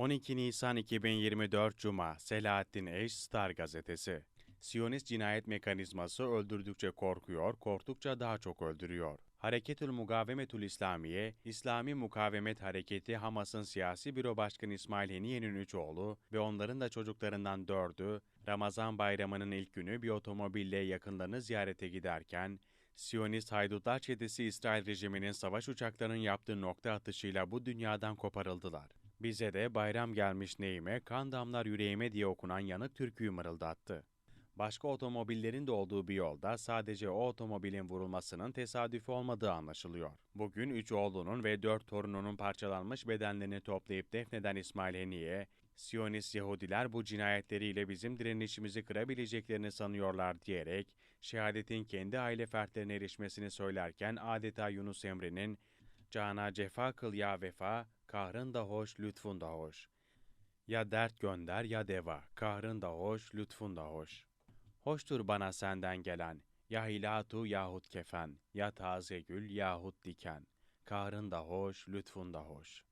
12 Nisan 2024 Cuma Selahattin Eş Star Gazetesi Siyonist cinayet mekanizması öldürdükçe korkuyor, korktukça daha çok öldürüyor. Hareketül Mugavemetül İslamiye, İslami Mukavemet Hareketi Hamas'ın siyasi büro başkanı İsmail Heniye'nin üç oğlu ve onların da çocuklarından dördü, Ramazan bayramının ilk günü bir otomobille yakınlarını ziyarete giderken, Siyonist haydutlar çetesi İsrail rejiminin savaş uçaklarının yaptığı nokta atışıyla bu dünyadan koparıldılar. Bize de bayram gelmiş neyime, kan damlar yüreğime diye okunan yanık türküyü mırıldattı. Başka otomobillerin de olduğu bir yolda sadece o otomobilin vurulmasının tesadüfi olmadığı anlaşılıyor. Bugün üç oğlunun ve dört torununun parçalanmış bedenlerini toplayıp defneden İsmail Heniye, Siyonist Yahudiler bu cinayetleriyle bizim direnişimizi kırabileceklerini sanıyorlar diyerek, şehadetin kendi aile fertlerine erişmesini söylerken adeta Yunus Emre'nin Cana cefa kıl ya vefa, kahrın da hoş, lütfun da hoş. Ya dert gönder ya deva, kahrın da hoş, lütfun da hoş. Hoştur bana senden gelen, ya hilatu yahut kefen, ya taze gül yahut diken. Kahrın da hoş, lütfun da hoş.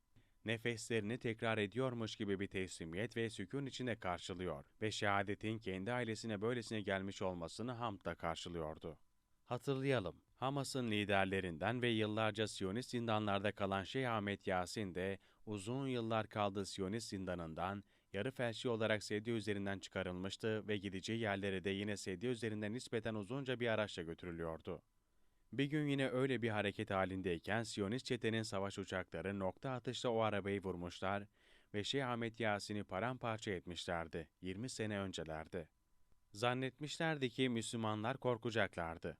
Nefeslerini tekrar ediyormuş gibi bir teslimiyet ve sükun içinde karşılıyor ve şehadetin kendi ailesine böylesine gelmiş olmasını hamdla karşılıyordu. Hatırlayalım, Hamas'ın liderlerinden ve yıllarca Siyonist zindanlarda kalan Şeyh Ahmet Yasin de uzun yıllar kaldığı Siyonist zindanından yarı felçli olarak sedye üzerinden çıkarılmıştı ve gideceği yerlere de yine sedye üzerinden nispeten uzunca bir araçla götürülüyordu. Bir gün yine öyle bir hareket halindeyken Siyonist çetenin savaş uçakları nokta atışla o arabayı vurmuşlar ve Şeyh Ahmet Yasin'i paramparça etmişlerdi 20 sene öncelerde. Zannetmişlerdi ki Müslümanlar korkacaklardı.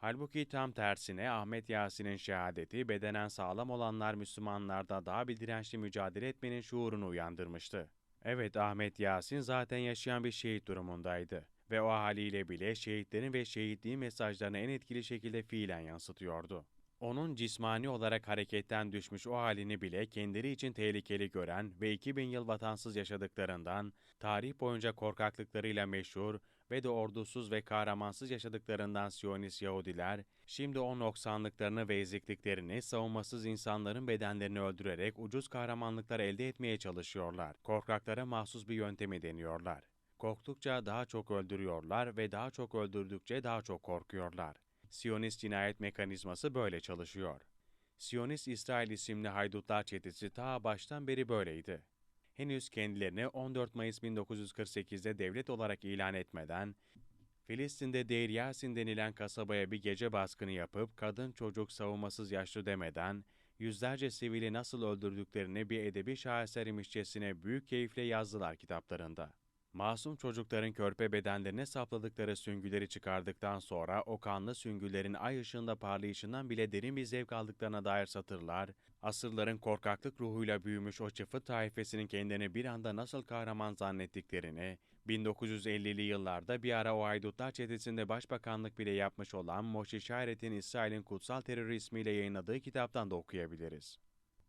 Halbuki tam tersine Ahmet Yasin'in şehadeti bedenen sağlam olanlar Müslümanlarda daha bir dirençli mücadele etmenin şuurunu uyandırmıştı. Evet Ahmet Yasin zaten yaşayan bir şehit durumundaydı ve o haliyle bile şehitlerin ve şehitliğin mesajlarını en etkili şekilde fiilen yansıtıyordu. Onun cismani olarak hareketten düşmüş o halini bile kendileri için tehlikeli gören ve 2000 yıl vatansız yaşadıklarından, tarih boyunca korkaklıklarıyla meşhur ve de ordusuz ve kahramansız yaşadıklarından Siyonist Yahudiler, şimdi o noksanlıklarını ve ezikliklerini savunmasız insanların bedenlerini öldürerek ucuz kahramanlıklar elde etmeye çalışıyorlar. Korkaklara mahsus bir yöntemi deniyorlar. Korktukça daha çok öldürüyorlar ve daha çok öldürdükçe daha çok korkuyorlar. Siyonist cinayet mekanizması böyle çalışıyor. Siyonist İsrail isimli haydutlar çetesi ta baştan beri böyleydi. Henüz kendilerini 14 Mayıs 1948'de devlet olarak ilan etmeden, Filistin'de Deir Yasin denilen kasabaya bir gece baskını yapıp kadın çocuk savunmasız yaşlı demeden, yüzlerce sivili nasıl öldürdüklerini bir edebi şaheser büyük keyifle yazdılar kitaplarında. Masum çocukların körpe bedenlerine sapladıkları süngüleri çıkardıktan sonra o kanlı süngülerin ay ışığında parlayışından bile derin bir zevk aldıklarına dair satırlar, asırların korkaklık ruhuyla büyümüş o çıfıt taifesinin kendini bir anda nasıl kahraman zannettiklerini, 1950'li yıllarda bir ara o haydutlar çetesinde başbakanlık bile yapmış olan Moşi Şairet'in İsrail'in kutsal terörü ismiyle yayınladığı kitaptan da okuyabiliriz.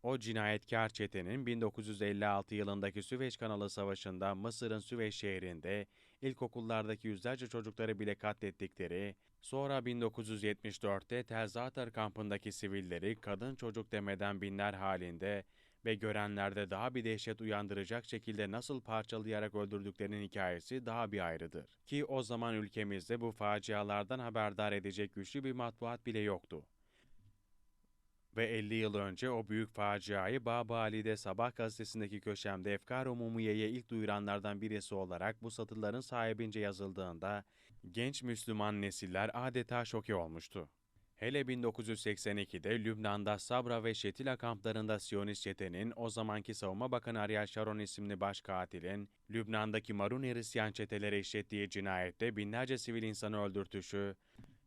O cinayetkar çetenin 1956 yılındaki Süveyş Kanalı Savaşı'nda Mısır'ın Süveyş şehrinde ilkokullardaki yüzlerce çocukları bile katlettikleri, sonra 1974'te Tel kampındaki sivilleri kadın çocuk demeden binler halinde ve görenlerde daha bir dehşet uyandıracak şekilde nasıl parçalayarak öldürdüklerinin hikayesi daha bir ayrıdır. Ki o zaman ülkemizde bu facialardan haberdar edecek güçlü bir matbuat bile yoktu ve 50 yıl önce o büyük faciayı Baba Ali'de Sabah gazetesindeki köşemde Efkar Umumiye'ye ilk duyuranlardan birisi olarak bu satırların sahibince yazıldığında genç Müslüman nesiller adeta şoke olmuştu. Hele 1982'de Lübnan'da Sabra ve Şetila kamplarında Siyonist çetenin o zamanki Savunma Bakanı Ariel Sharon isimli baş katilin Lübnan'daki Marun Hristiyan çetelere işlettiği cinayette binlerce sivil insanı öldürtüşü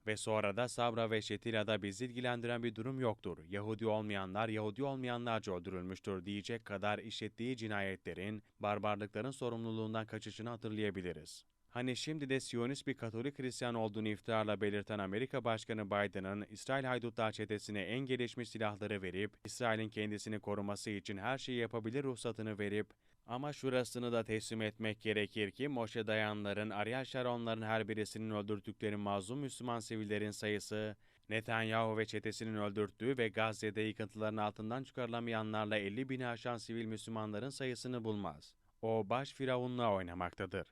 ve sonra da Sabra ve Şetila'da bizi ilgilendiren bir durum yoktur. Yahudi olmayanlar Yahudi olmayanlarca öldürülmüştür diyecek kadar işlettiği cinayetlerin, barbarlıkların sorumluluğundan kaçışını hatırlayabiliriz. Hani şimdi de Siyonist bir Katolik Hristiyan olduğunu iftiharla belirten Amerika Başkanı Biden'ın İsrail haydutlar çetesine en gelişmiş silahları verip, İsrail'in kendisini koruması için her şeyi yapabilir ruhsatını verip, ama şurasını da teslim etmek gerekir ki Moşe Dayanların, Ariel Sharon'ların her birisinin öldürdükleri mazlum Müslüman sivillerin sayısı Netanyahu ve çetesinin öldürttüğü ve Gazze'de yıkıntıların altından çıkarılamayanlarla 50 bini aşan sivil Müslümanların sayısını bulmaz. O baş firavunla oynamaktadır.